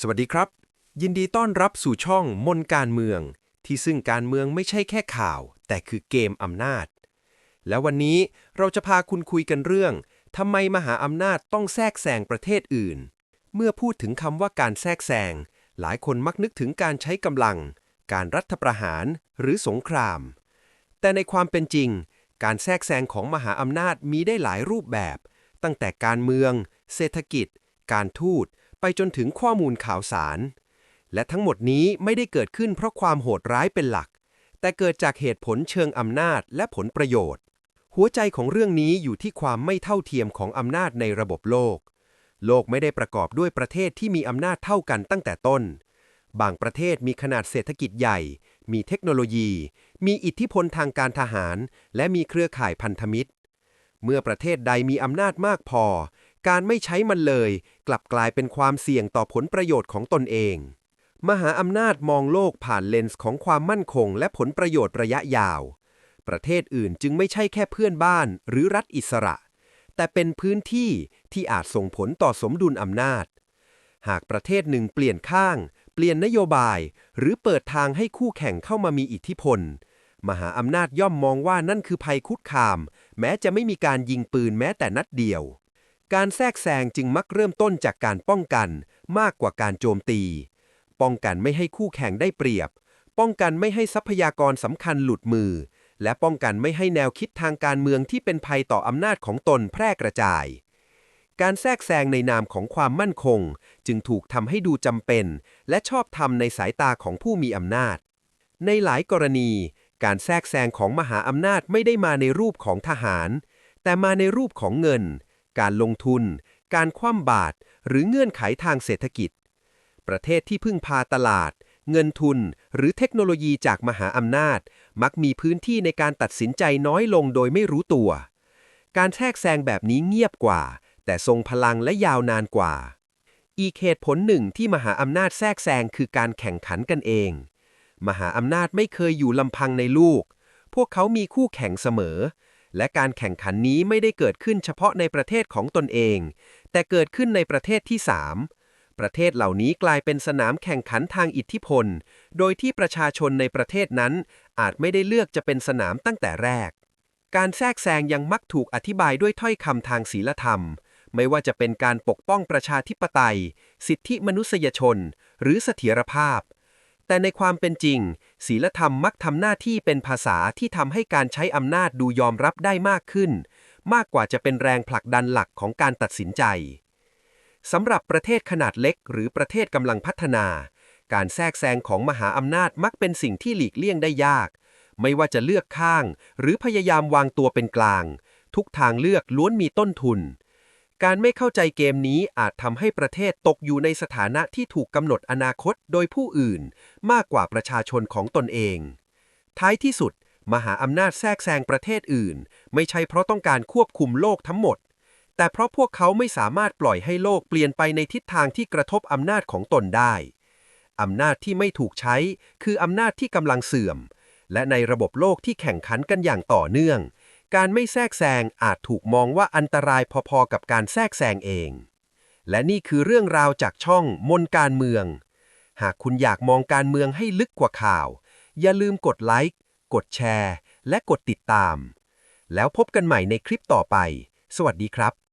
สวัสดีครับ ยินดีต้อนรับสู่ช่องมนการเมือง ที่ซึ่งการเมืองไม่ใช่แค่ข่าว แต่คือเกมอำนาจ และวันนี้เราจะพาคุณคุยกันเรื่องทำไมมหาอำนาจต้องแทรกแซงประเทศอื่น เมื่อพูดถึงคำว่าการแทรกแซงหลายคนมักนึกถึงการใช้กำลัง การรัฐประหารหรือสงคราม แต่ในความเป็นจริง การแทรกแซงของมหาอำนาจมีได้หลายรูปแบบ ตั้งแต่การเมือง เศรษฐกิจ การทูต จนถึงข้อมูลข่าวสาร และทั้งหมดนี้ไม่ได้เกิดขึ้นเพราะความโหดร้ายเป็นหลัก แต่เกิดจากเหตุผลเชิงอำนาจและผลประโยชน์ หัวใจของเรื่องนี้อยู่ที่ความไม่เท่าเทียมของอำนาจในระบบโลก โลกไม่ได้ประกอบด้วยประเทศที่มีอำนาจเท่ากันตั้งแต่ต้น บางประเทศมีขนาดเศรษฐกิจใหญ่ มีเทคโนโลยี มีอิทธิพลทางการทหาร และมีเครือข่ายพันธมิตร เมื่อประเทศใดมีอำนาจมากพอ การไม่ใช้มันเลย กลับกลายเป็นความเสี่ยงต่อผลประโยชน์ของตนเอง มหาอำนาจมองโลกผ่านเลนส์ของความมั่นคง และผลประโยชน์ระยะยาว ประเทศอื่นจึงไม่ใช่แค่เพื่อนบ้าน หรือรัฐอิสระ แต่เป็นพื้นที่ที่อาจส่งผลต่อสมดุลอำนาจ หากประเทศหนึ่งเปลี่ยนข้าง เปลี่ยนนโยบาย หรือเปิดทางให้คู่แข่งเข้ามามีอิทธิพล มหาอำนาจย่อมมองว่านั่นคือภัยคุกคาม แม้จะไม่มีการยิงปืนแม้แต่นัดเดียว การแทรกแซงจึงมักเริ่มต้นจากการป้องกัน มากกว่าการโจมตี ป้องกันไม่ให้คู่แข่งได้เปรียบ ป้องกันไม่ให้ทรัพยากรสำคัญหลุดมือ และป้องกันไม่ให้แนวคิดทางการเมืองที่เป็นภัยต่ออำนาจของตนแพร่กระจาย การแทรกแซงในนามของความมั่นคง จึงถูกทำให้ดูจำเป็น และชอบธรรมในสายตาของผู้มีอำนาจ ในหลายกรณี การแทรกแซงของมหาอำนาจไม่ได้มาในรูปของทหาร แต่มาในรูปของเงิน การลงทุน การคว่ำบาตรหรือเงื่อนไขทางเศรษฐกิจ ประเทศที่พึ่งพาตลาด เงินทุน หรือเทคโนโลยีจากมหาอำนาจ มักมีพื้นที่ในการตัดสินใจน้อยลงโดยไม่รู้ตัว การแทรกแซงแบบนี้เงียบกว่า แต่ทรงพลังและยาวนานกว่า อีกเหตุผลหนึ่งที่มหาอำนาจแทรกแซงคือการแข่งขันกันเอง มหาอำนาจไม่เคยอยู่ลำพังในลูก พวกเขามีคู่แข่งเสมอ และการแข่งขันนี้ไม่ได้เกิดขึ้นเฉพาะในประเทศของตนเอง แต่เกิดขึ้นในประเทศที่ 3 ประเทศเหล่านี้กลายเป็นสนามแข่งขันทางอิทธิพล โดยที่ประชาชนในประเทศนั้น อาจไม่ได้เลือกจะเป็นสนามตั้งแต่แรก การแทรกแซงยังมักถูกอธิบายด้วยถ้อยคำทางศีลธรรม ไม่ว่าจะเป็นการปกป้องประชาธิปไตย สิทธิมนุษยชน หรือเสถียรภาพ แต่ในความเป็นจริง ศีลธรรมมักทำหน้าที่เป็นภาษาที่ทำให้การใช้อำนาจดูยอมรับได้มากขึ้น มากกว่าจะเป็นแรงผลักดันหลักของการตัดสินใจสำหรับประเทศขนาดเล็ก หรือประเทศกำลังพัฒนา การแทรกแซงของมหาอำนาจมักเป็นสิ่งที่หลีกเลี่ยงได้ยาก ไม่ว่าจะเลือกข้าง หรือพยายามวางตัวเป็นกลาง ทุกทางเลือกล้วนมีต้นทุน การไม่เข้าใจเกมนี้อาจทำให้ประเทศตกอยู่ในสถานะที่ถูกกำหนดอนาคตโดยผู้อื่น มากกว่าประชาชนของตนเอง ท้ายที่สุด มหาอำนาจแทรกแซงประเทศอื่น ไม่ใช่เพราะต้องการควบคุมโลกทั้งหมด แต่เพราะพวกเขาไม่สามารถปล่อยให้โลกเปลี่ยนไปในทิศทางที่กระทบอำนาจของตนได้ อำนาจที่ไม่ถูกใช้ คืออำนาจที่กำลังเสื่อม และในระบบโลกที่แข่งขันกันอย่างต่อเนื่อง การไม่แทรกแซงอาจถูกมองว่าอันตรายพอๆกับการแทรกแซงเอง และนี่คือเรื่องราวจากช่องมนการเมือง หากคุณอยากมองการเมืองให้ลึกกว่าข่าว อย่าลืมกดไลค์ กดแชร์ และกดติดตาม แล้วพบกันใหม่ในคลิปต่อไป สวัสดีครับ